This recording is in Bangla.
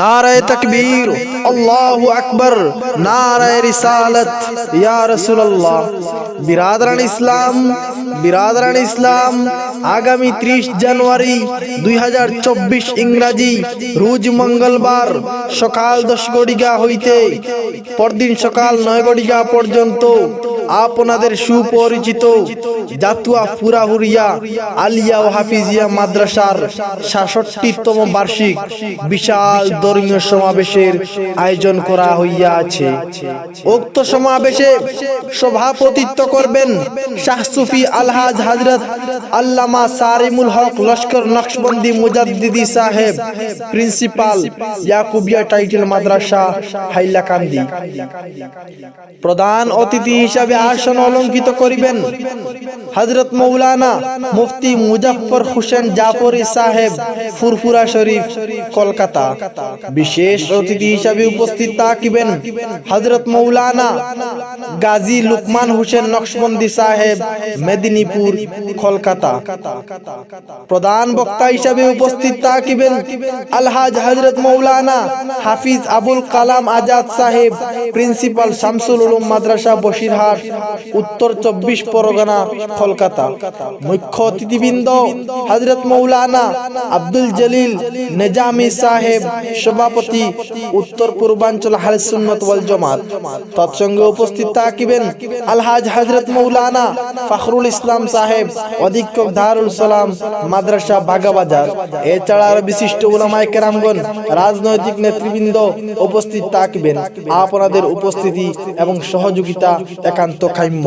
নারায় তকবীর, আল্লাহু আকবার, নারায় রিসালাত, ইয়া রাসূলুল্লাহ। বিরাদরান ইসলাম বিরাদরান ইসলাম, আগামী 30 জানুয়ারি 2024 ইংরাজি, রোজ মঙ্গলবার সকাল 10 ঘটিকা হইতে পরদিন সকাল 9 ঘটিকা পর্যন্ত আপনাদের সুপরিচিত জাতুয়া ফুরাহুরিয়া আলিয়া ও হাফিজিয়া মাদ্রাসার সাতষট্টিতম বার্ষিক বিশাল ধর্মীয় সমাবেশের আয়োজন করা হইয়া আছে উক্ত সমাবেশে সভাপতিত্ব করবেন শাহসুফি আলহাজ হজরত আল্লামা সারিমুল হক লস্কর নকশবন্দি মুজাদ্দিদি সাহেব, প্রিন্সিপাল ইয়াকুবিয়া টাইটেল মাদ্রাসা, হাইলাকান্দি। প্রধান অতিথি হিসাবে আসন অলঙ্কিত করিবেন হজরত মৌলানা মুফতি মুজাফর হোসেন জাফরি সাহেব, ফুরফুরা শরীফ, কলকাতা। বিশেষ অতিথি হিসাবে উপস্থিত থাকিবেন হজরত মৌলানা গাজী লুকমান হোসেন নকশবন্দি সাহেব, মেদিনীপুর, কলকাতা। প্রধান বক্তা হিসাবে উপস্থিত থাকিবেন আলহাজ হজরত মৌলানা হাফিজ আবুল কালাম আজাদ সাহেব, প্রিন্সিপাল শামসুল উলুম মাদ্রাসা, বসিরহাট, উত্তর চব্বিশ পরগনা, কলকাতা। মুখ্য অতিথিবৃন্দ হজরত মৌলানা আব্দুল জলিল নেজামি সাহেব, সভাপতি, উত্তর পূর্বাঞ্চল হালসুন্নত ওয়াল জামাত। তৎসঙ্গে উপস্থিত থাকিবেন আলহাজ হজরত মৌলানা ফখরুল ইসলাম সাহেব, অধীক্ষক দারুল সালাম, মাদ্রাসা বাগাবাজার। এছাড়া আর বিশিষ্ট উলামায়ে কেরামগণ, রাজনৈতিক নেতৃবৃন্দ উপস্থিত থাকবেন আপনাদের উপস্থিতি এবং সহযোগিতা একান্ত কাম্য।